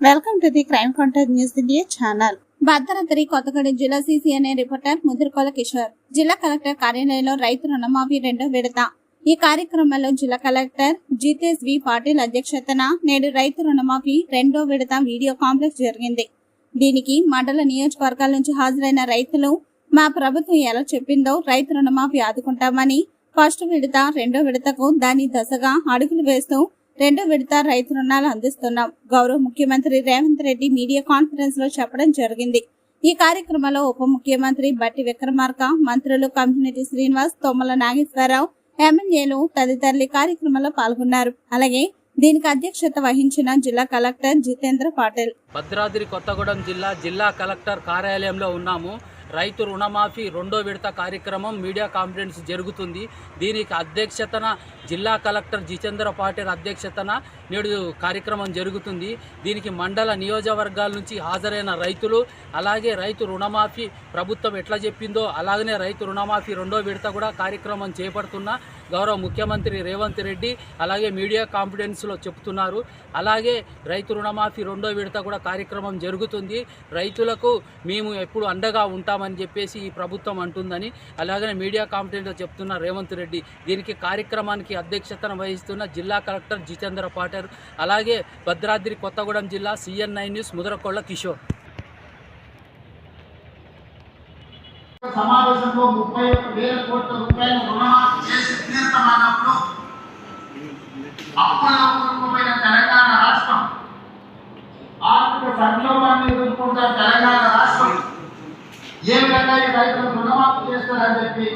Welcome to the crime contact news India channel. Bhadradri Kothagudem జిల్లా CCNA reporter ముదిరికోల Kishore జిల్లా collector కార్యాలయంలో రైతు రుణమాఫీ రెండో విడత. ఈ కార్యక్రమంలో జిల్లా కలెక్టర్ జితేష్ వి పాటిల్ అధ్యక్షతన నేడు రైతు రుణమాఫీ రెండో విడత వీడియో కాంప్లెక్స్ జరిగింది. దీనికి మండల నియోజకవర్గాల నుంచి హాజరైన రైతులు మా ప్రభుత్వం ఎలా చెప్పిందో రైతు రుణమాఫీ ఆదుకుంటామని ఫస్ట్ విడత రెండో విడతకు దాని దశగా అడుగులు వేస్తూ రెండో విడత రైతు రుణాలు అందిస్తున్నాం. గౌరవ ముఖ్యమంత్రి రేవంత్ రెడ్డి మీడియా కాన్ఫరెన్స్లో చెప్పడం జరిగింది. ఈ కార్యక్రమంలో ఉప ముఖ్యమంత్రి బట్టి విక్రమార్క మంత్రులు కమ్యూనిటీ శ్రీనివాస్ తొమ్మల నాగేశ్వరరావు ఎమ్మెల్యేలు తదితరులు కార్యక్రమంలో పాల్గొన్నారు. అలాగే దీనికి అధ్యక్షత వహించిన జిల్లా కలెక్టర్ జితేంద్ర పాటిల్. భద్రాద్రి కొత్తగూడెం జిల్లా జిల్లా కలెక్టర్ కార్యాలయంలో ఉన్నాము. రైతు రుణమాఫీ రెండో విడత కార్యక్రమం మీడియా కాన్ఫరెన్స్ జరుగుతుంది. దీనికి అధ్యక్షతన జిల్లా కలెక్టర్ జితేంద్ర పాటిల్ అధ్యక్షతన నేడు కార్యక్రమం జరుగుతుంది. దీనికి మండల నియోజకవర్గాల నుంచి హాజరైన రైతులు అలాగే రైతు రుణమాఫీ ప్రభుత్వం ఎట్లా చెప్పిందో అలాగనే రైతు రుణమాఫీ రెండో విడత కూడా కార్యక్రమం చేపడుతున్న గౌరవ ముఖ్యమంత్రి రేవంత్ రెడ్డి అలాగే మీడియా కాన్ఫిడెన్స్లో చెప్తున్నారు. అలాగే రైతు రుణమాఫీ రెండో విడత కూడా కార్యక్రమం జరుగుతుంది. రైతులకు మేము ఎప్పుడు అండగా ఉంటాం చేస్తామని చెప్పేసి ఈ ప్రభుత్వం అంటుందని అలాగనే మీడియా కాన్ఫిడెన్స్లో చెప్తున్న రేవంత్ రెడ్డి దీనికి కార్యక్రమానికి అధ్యక్షతన వహిస్తున్న జిల్లా కలెక్టర్ జితేంద్ర పాటర్ అలాగే భద్రాద్రి కొత్తగూడెం జిల్లా CN nine news Mudarakonda Kishore. సమావేశంలో ముప్పై ఒక్క వేల కోట్ల రూపాయలు రుణమాఫీ చేసి తీర్థమన్నప్పుడు అప్పుల్లో కూరుకుపోయిన తెలంగాణ రాష్ట్రం ఆర్థిక సంక్షోభాన్ని ఎదుర్కొంటున్న తెలంగాణ రాష్ట్రం ఏ విధంగా ఈ రైతులను రుణమాఫీ చేస్తారని చెప్పి